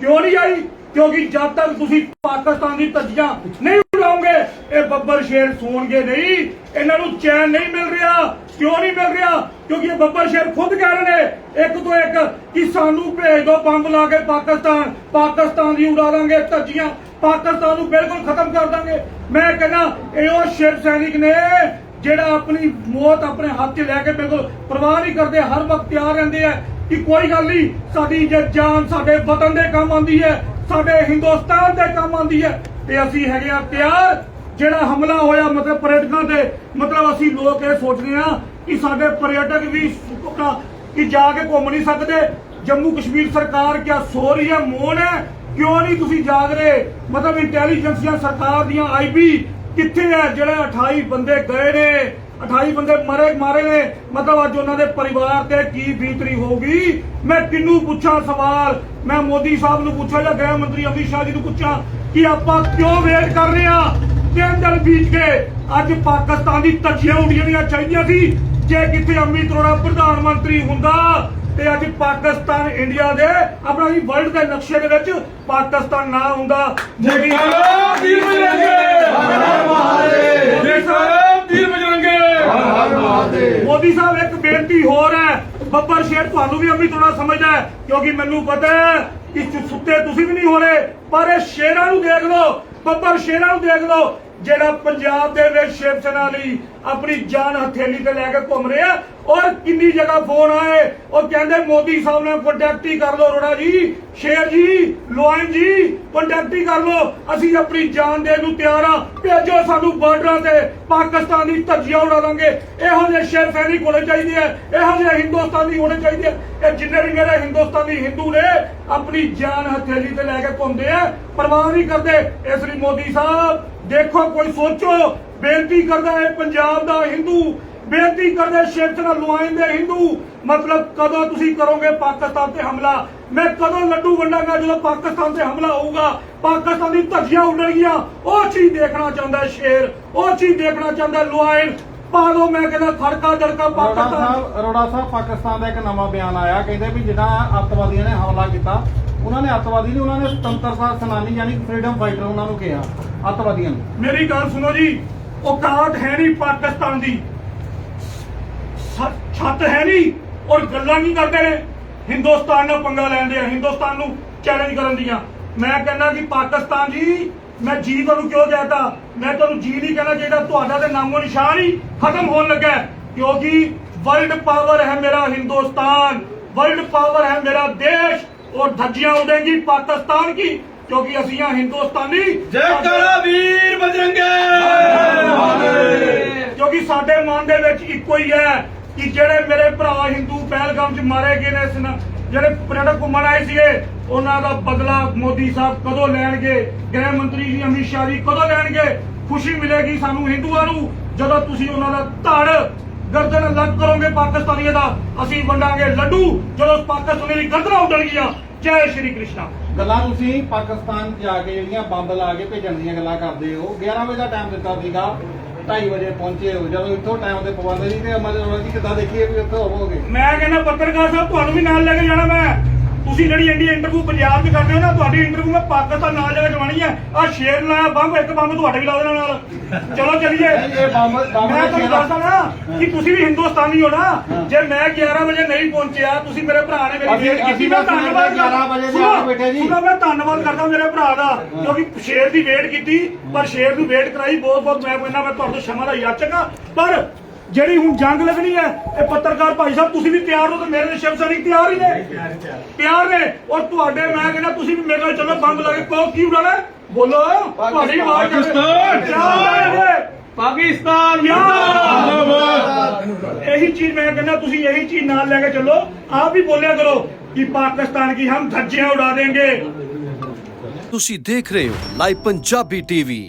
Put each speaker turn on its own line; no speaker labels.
ਕਿਉਂ ਨਹੀਂ ਆਈ? ਕਿਉਂਕਿ ਜਦ ਤੱਕ ਤੁਸੀਂ ਪਾਕਿਸਤਾਨ ਦੀ ਧੱਜੀਆਂ ਨਹੀਂ ਉਡਾਓਗੇ ਇਹ ਬੱਬਰ ਸ਼ੇਰ ਸੋਣਗੇ ਨਹੀਂ। ਇਹਨਾਂ ਨੂੰ ਚੈਨ ਨਹੀਂ ਮਿਲ ਰਿਹਾ। ਕਿਉਂ ਨਹੀਂ ਮਿਲ ਰਿਹਾ? ਕਿਉਂਕਿ ਇਹ ਬੱਬਰ ਸ਼ੇਰ ਖੁਦ ਕਹਿ ਰਹੇ ਨੇ, ਇੱਕ ਤੋਂ ਇੱਕ ਕਿ ਸਾਨੂੰ ਭੇਜ ਦਿਓ ਬੰਬ ਲਾ ਕੇ ਪਾਕਿਸਤਾਨ। ਪਾਕਿਸਤਾਨ ਦੀ ਉਡਾ ਦਾਂਗੇ ਧੱਜੀਆਂ। ਪਾਕਿਸਤਾਨ ਨੂੰ ਬਿਲਕੁਲ ਖਤਮ ਕਰ ਦਾਂਗੇ। ਮੈਂ ਕਹਿੰਦਾ, ਇਹ ਉਹ ਸ਼ੇਰ ਸੈਨਿਕ ਨੇ ਜਿਹੜਾ ਆਪਣੀ ਮੌਤ ਆਪਣੇ ਹੱਥ 'ਚ ਲੈ ਕੇ ਬਿਲਕੁਲ ਪਰਵਾਹ ਨਹੀਂ ਕਰਦੇ, ਹਰ ਵਕਤ ਤਿਆਰ ਰਹਿੰਦੇ ਆ। ਕਿ ਕੋਈ ਗੱਲ ਨਹੀਂ, ਸਾਡੀ ਇੱਜ਼ਤ ਜਾਨ ਸਾਡੇ ਵਤਨ ਦੇ ਕੰਮ ਆਉਂਦੀ ਹੈ, ਸਾਡੇ ਹਿੰਦੁਸਤਾਨ ਦੇ ਕੰਮ ਆਉਂਦੀ ਹੈ। ਤੇ ਅਸੀਂ ਹੈਗੇ ਆ ਤਿਆਰ ਜਿਹੜਾ ਹਮਲਾ ਹੋਇਆ ਮਤਲਬ ਪਰਯਟਕਾਂ ਤੇ, ਮਤਲਬ ਅਸੀਂ ਲੋਕ ਇਹ ਸੋਚਦੇ ਆ ਕਿ ਸਾਡੇ ਪਰਯਟਕ ਵੀ ਕਿ ਜਾ ਕੇ ਘੁੰਮ ਨਹੀਂ ਸਕਦੇ। ਜੰਮੂ ਕਸ਼ਮੀਰ ਸਰਕਾਰ ਕਿਆ ਸੋ ਰਹੀ ਹੈ ਮੋਨ ਹੈ? ਕਿਉਂ ਨਹੀਂ ਤੁਸੀਂ ਜਾਗ ਰਹੇ? ਮਤਲਬ ਇੰਟੈਲੀਜੈਂਸੀਆਂ ਸਰਕਾਰ ਦੀਆਂ ਆਈਬੀ ਕਿੱਥੇ ਹੈ? ਜਿਹੜੇ 28 ਬੰਦੇ ਗਏ ਨੇ। 28 ਬੰਦੇ ਮਰੇ ਮਾਰੇ ਨੇ ਮਤਲਬ ਅੱਜ ਉਹਨਾਂ ਦੇ ਪਰਿਵਾਰ ਤੇ ਕੀ ਬੀਤਰੀ ਹੋਊਗੀ? ਮੈਂ ਕਿੰਨੂੰ ਪੁੱਛਾਂ ਸਵਾਲ? ਮੈਂ ਮੋਦੀ ਸਾਹਿਬ ਨੂੰ ਪੁੱਛਾਂ ਜਾਂ ਗ੍ਰਹਿ ਮੰਤਰੀ ਅਮਿਤ ਸ਼ਾਹ ਜੀ ਨੂੰ ਪੁੱਛਾਂ ਕਿ ਆਪਾਂ ਕਿਉਂ ਵੇਟ ਕਰ ਰਹੇ ਆ ਤਿੰਨ ਦਿਨ ਬੀਤ ਗਏ। ਅੱਜ ਪਾਕਿਸਤਾਨ ਦੀ ਧੱਜੀਆਂ ਉੱਡੀਆਂ ਚਾਹੀਦੀਆਂ ਸੀ। ਜੇ ਕਿਤੇ ਅਮਿਤ ਅਰੋੜਾ ਪ੍ਰਧਾਨ ਮੰਤਰੀ ਹੁੰਦਾ, ਤੇ ਅੱਜ ਪਾਕਿਸਤਾਨ ਇੰਡੀਆ ਦੇ ਆਪਣਾ ਵੀ ਵਰਲਡ ਦੇ ਨਕਸ਼ੇ ਦੇ ਵਿੱਚ ਪਾਕਿਸਤਾਨ ਨਾ ਹੁੰਦਾ। ਮੋਦੀ
ਜੈਕਾਰਾ ਵੀਰ ਬਜਰੰਗੇ ਹਰ ਹਰ ਮਹਾਦੇਵ ਜੈਕਾਰਾ ਵੀਰ ਬਜਰੰਗੇ
ਮੋਦੀ ਸਾਹਿਬ ਇੱਕ ਬੇਨਤੀ ਹੋਰ ਹੈ ਬੱਬਰ ਸ਼ੇਰ ਤੁਹਾਨੂੰ ਵੀ ਅੰਮ੍ਰਿਤ ਥੋੜਾ ਸਮਝਦਾ ਹੈ, ਕਿਉਂਕਿ ਮੈਨੂੰ ਪਤਾ ਹੈ ਕਿ ਸੁੱਤੇ ਤੁਸੀਂ ਵੀ ਨਹੀਂ ਹੋਣੇ, ਪਰ ਇਹ ਸ਼ੇਰਾਂ ਨੂੰ ਦੇਖ ਲਓ, ਬੱਬਰ ਸ਼ੇਰਾਂ ਨੂੰ ਦੇਖ ਲਓ, ਜਿਹੜਾ ਪੰਜਾਬ ਦੇ ਵਿੱਚ ਸ਼ਿਵ ਸੈਨਾ ਲਈ ਆਪਣੀ ਜਾਨ ਹਥੇਲੀ ਤੇ ਲੈ ਕੇ ਘੁੰਮ ਰਿਹਾ ਔਰ ਕਿੰਨੀ ਜਗ੍ਹਾ ਫੋਨ ਆਏ, ਉਹ ਕਹਿੰਦੇ ਮੋਦੀ ਸਾਹਿਬ ਨਾਲ ਕੰਟੈਕਟ ਹੀ ਕਰ ਲਓ ਰੋੜਾ ਜੀ, ਸ਼ੇਰ ਜੀ ਲੋਇਨ ਜੀ ਕੰਟੈਕਟ ਹੀ ਕਰ ਲਓ। ਅਸੀਂ ਆਪਣੀ ਜਾਨ ਦੇਣ ਨੂੰ ਤਿਆਰ ਆ ਭੇਜੋ ਸਾਨੂੰ ਬਾਰਡਰਾਂ ਤੇ। ਪਾਕਿਸਤਾਨ ਦੀ ਧੱਜੀਆਂ ਉਡਾ ਦਾਂਗੇ। ਇਹੋ ਜਿਹੇ ਸ਼ੇਰ ਫੈਰੀ ਹੋਣੇ ਚਾਹੀਦੇ ਆ। ਇਹੋ ਜਿਹੇ ਹਿੰਦੁਸਤਾਨੀ ਹੋਣੇ ਚਾਹੀਦੇ ਆ। ਇਹ ਜਿੰਨੇ ਵੀ ਮੇਰੇ ਹਿੰਦੁਸਤਾਨੀ ਹਿੰਦੂ ਨੇ, ਆਪਣੀ ਜਾਨ ਹਥੇਲੀ ਤੇ ਲੈ ਕੇ ਘੁੰਮਦੇ ਆ। ਪਰਵਾਹ ਨਹੀਂ ਕਰਦੇ। ਇਸ ਲਈ ਮੋਦੀ ਸਾਹਿਬ, ਦੇਖੋ, ਕੋਈ ਸੋਚੋ। ਬੇਨਤੀ ਕਰਦਾ ਹੈ ਪੰਜਾਬ ਦਾ ਹਿੰਦੂ। ਬੇਨਤੀ ਕਰਦੇ ਸ਼ੇਖ ਨਾਲ ਹਿੰਦੂ। ਮਤਲਬ ਕਦੋਂ ਤੁਸੀਂ ਕਰੋਗੇ ਪਾਕਿਸਤਾਨ ਤੇ ਹਮਲਾ? ਮੈਂ ਕਦੋਂ ਲੱਡੂ ਵੰਡਾਂਗਾ ਜਦੋਂ ਪਾਕਿਸਤਾਨ ਤੇ ਹਮਲਾ ਹੋਊਗਾ? ਪਾਕਿਸਤਾਨ ਦੀ ਧੱਜੀਆਂ ਉੱਡਣਗੀਆਂ। ਉਹ ਚੀਜ਼ ਦੇਖਣਾ ਚਾਹੁੰਦਾ ਸ਼ੇਰ। ਉਹ ਚੀਜ਼ ਦੇਖਣਾ ਚਾਹੁੰਦਾ ਲੁਆਇਨ ਪਾ ਦੋ ਮੈਂ ਕਹਿੰਦਾ ਖੜਕਾ ਦੜਕਾ ਪਾਕਿਸਤਾਨ।
ਅਰੋੜਾ ਸਾਹਿਬ ਪਾਕਿਸਤਾਨ ਦਾ ਇੱਕ ਨਵਾਂ ਬਿਆਨ ਆਇਆ। ਕਹਿੰਦੇ ਵੀ ਜਿਹੜਾ ਅੱਤਵਾਦੀਆਂ ਨੇ ਹਮਲਾ ਕੀਤਾ ਉਹਨਾਂ ਨੇ ਅੱਤਵਾਦੀ ਨਹੀਂ ਉਹਨਾਂ ਨੇ ਸੁਤੰਤਰਤਾ ਸੈਨਾਨੀ ਯਾਨੀ ਫਰੀडम ਫਾਈਟਰ ਉਹਨਾਂ ਨੂੰ ਕਿਹਾ ਅੱਤਵਾਦੀਆਂ ਨੂੰ।
ਮੇਰੀ ਗੱਲ ਸੁਣੋ ਜੀ ਔਕਾਤ ਹੈ ਨਹੀਂ ਪਾਕਿਸਤਾਨ ਦੀ। ਛੱਤ ਹੈ ਨਹੀਂ। ਔਰ ਗੱਲਾਂ ਕੀ ਕਰਦੇ ਨੇ? ਹਿੰਦੁਸਤਾਨ ਨਾਲ ਪੰਗਾ ਲੈਂਦੇ ਆ ਹਿੰਦੁਸਤਾਨ ਨੂੰ ਚੈਲੰਜ ਕਰਨ ਦੀਆਂ ਮੈਂ ਕਹਿੰਦਾ ਕਿ ਪਾਕਿਸਤਾਨ ਜੀ ਮੈਂ ਜੀ ਤੁਹਾਨੂੰ ਕਿਉਂ ਕਹਤਾ? ਮੈਂ ਤੁਹਾਨੂੰ ਜੀ ਨਹੀਂ ਕਹਿਣਾ ਚਾਹੀਦਾ ਤੁਹਾਡਾ ਤੇ ਨਾਮੋ ਨਿਸ਼ਾਨ ਹੀ ਖਤਮ ਹੋਣ ਲੱਗਾ ਕਿਉਂਕਿ ਵਰਲਡ ਪਾਵਰ ਹੈ ਮੇਰਾ ਹਿੰਦੁਸਤਾਨ वर्ल्ड पावर है मेरा देश और धज्जियां उड़ेंगी पाकिस्तान की क्योंकि
असि हिंदुस्तानी वीर
बजरंगे क्योंकि साडे मन के इको ही है ਕਿ ਜਿਹੜੇ ਮੇਰੇ ਭਰਾ ਹਿੰਦੂ ਪਹਿਲਗਾਮ 'ਚ ਮਾਰੇ ਗਏ ਨੇ ਇਸ ਜਿਹੜੇ ਪਰਯਟਕ ਘੁੰਮਣ ਆਏ ਸੀਗੇ, ਉਹਨਾਂ ਦਾ ਬਦਲਾ ਮੋਦੀ ਸਾਹਿਬ ਕਦੋਂ ਲੈਣਗੇ? ਗ੍ਰਹਿ ਮੰਤਰੀ ਜੀ ਅਮਿਤ ਸ਼ਾਹ ਜੀ ਕਦੋਂ ਲੈਣਗੇ? ਖੁਸ਼ੀ ਮਿਲੇਗੀ ਸਾਨੂੰ ਹਿੰਦੂਆਂ ਨੂੰ ਜਦੋਂ ਤੁਸੀਂ ਉਹਨਾਂ ਦਾ ਧੜ ਗਰਦਨ ਅਲੱਗ ਕਰੋਗੇ ਪਾਕਿਸਤਾਨੀਆਂ ਦਾ। ਅਸੀਂ ਵੰਡਾਂਗੇ ਲੱਡੂ, ਜਦੋਂ ਪਾਕਿਸਤਾਨੀ ਦੀ ਗਰਦਨਾਂ ਉੱਡਣਗੀਆਂ। ਜੈ ਸ਼੍ਰੀ ਕ੍ਰਿਸ਼ਨਾ।
ਗੱਲਾਂ ਤੁਸੀਂ ਪਾਕਿਸਤਾਨ ਜਾ ਕੇ ਜਿਹੜੀਆਂ ਬੰਬ ਲਾ ਕੇ ਭੇਜਣ ਦੀਆਂ ਗੱਲਾਂ ਕਰਦੇ ਹੋ 11 ਵਜੇ ਦਾ ਟਾਈਮ ਦਿੱਤਾ ਸੀਗਾ। 2:30 ਵਜੇ ਪਹੁੰਚੇ ਹੋ, ਜਦੋਂ ਇੱਥੋਂ ਟਾਈਮ ਤੇ ਪਾਬੰਦ ਨਹੀਂ ਤੇ ਮਤਲਬ ਜੀ ਕਿੱਦਾਂ ਦੇਖੀਏ ਵੀ ਉੱਥੋਂ ਹੋਵੋਗੇ?
ਮੈਂ ਕਹਿੰਦਾ ਪੱਤਰਕਾਰ ਸਾਹਿਬ, ਤੁਹਾਨੂੰ ਵੀ ਨਾਲ ਲੈ ਕੇ ਜਾਣਾ ਮੈਂ। ਤੁਸੀਂ ਜਿਹੜੀ ਇੰਡੀਆ ਇੰਟਰਵਿਊ ਪੰਜਾਬ 'ਚ ਕਰਦੇ ਹੋ ਨਾ ਤੁਹਾਡੀ ਇੰਟਰਵਿਊ ਮੈਂ ਪਾਕਿਸਤਾਨ ਨਾਲ ਜਾ ਕੇ ਜਵਾਣੀ ਹੈ। ਆ ਸ਼ੇਰ ਲਾਇਆ ਬੰਬ ਇੱਕ ਬੰਬ ਤੁਹਾਡੇ ਵੀ ਲਾ ਦੇਣਾ ਨਾਲ। ਚਲੋ ਚੱਲੀਏ।
ਇਹ ਬੰਬ ਬੰਬ
ਮੈਂ ਤੁਹਾਨੂੰ ਦੱਸਦਾ ਨਾ ਕਿ ਤੁਸੀਂ ਵੀ ਹਿੰਦੁਸਤਾਨੀ ਹੋ ਨਾ ਜੇ ਮੈਂ 11 ਵਜੇ ਨਹੀਂ ਪਹੁੰਚਿਆ ਤੁਸੀਂ ਮੇਰੇ ਭਰਾ ਨੇ ਮੇਰੀ ਵੇਟ ਕੀਤੀ। ਮੈਂ ਧੰਨਵਾਦ
ਦੇ 11 ਵਜੇ ਦੇ ਆ ਬੈਠੇ ਜੀ।
ਮੈਂ ਧੰਨਵਾਦ ਕਰਦਾ ਮੇਰੇ ਭਰਾ ਦਾ ਕਿਉਂਕਿ ਸ਼ੇਰ ਦੀ ਵੇਟ ਕੀਤੀ ਪਰ ਸ਼ੇਰ ਨੂੰ ਵੇਟ ਕਰਾਈ ਬਹੁਤ ਬਹੁਤ ਮੈਂ ਕਹਿੰਦਾ ਮੈਂ ਤੁਹਾਡੇ ਤੋਂ ਸ਼ਮਾ ਦਾ ਯਾਚਕ ਪਰ ਜਿਹੜੀ ਹੁਣ ਜੰਗ ਲੱਗਣੀ ਹੈ ਇਹ ਪੱਤਰਕਾਰ ਭਾਈ ਸਾਹਿਬ ਤੁਸੀਂ ਵੀ ਤਿਆਰ ਹੋ ਤੇ ਮੇਰੇ ਲਈ ਸ਼ਿਵ ਸੈਨਿਕ ਤਿਆਰ ਹੀ ਨੇ। ਤਿਆਰ ਨੇ। ਔਰ ਤੁਹਾਡੇ ਮੈਂ ਕਹਿੰਦਾ ਤੁਸੀਂ ਵੀ ਮੇਰੇ ਨਾਲ ਚੱਲੋ ਬੰਬ ਲਾ ਕੇ ਕਹੋ ਕੀ ਉਡਾਣਾ? ਬੋਲੋ ਤੁਹਾਡੀ ਆਵਾਜ਼
ਪਾਕਿਸਤਾਨ। ਪਾਕਿਸਤਾਨ
ਜਿੰਦਾਬਾਦ। ਇਹੀ ਚੀਜ਼ ਮੈਂ ਕਹਿੰਦਾ ਤੁਸੀਂ ਇਹੀ ਚੀਜ਼ ਨਾਲ ਲੈ ਕੇ ਚੱਲੋ। ਆਪ ਵੀ ਬੋਲਿਆ ਕਰੋ ਕਿ ਪਾਕਿਸਤਾਨ ਕੀ ਹਮ ਧੱਜੀਆਂ ਉਡਾ ਦੇंगे
ਤੁਸੀਂ ਦੇਖ ਰਹੇ ਹੋ ਲਾਈਵ ਪੰਜਾਬੀ ਟੀਵੀ।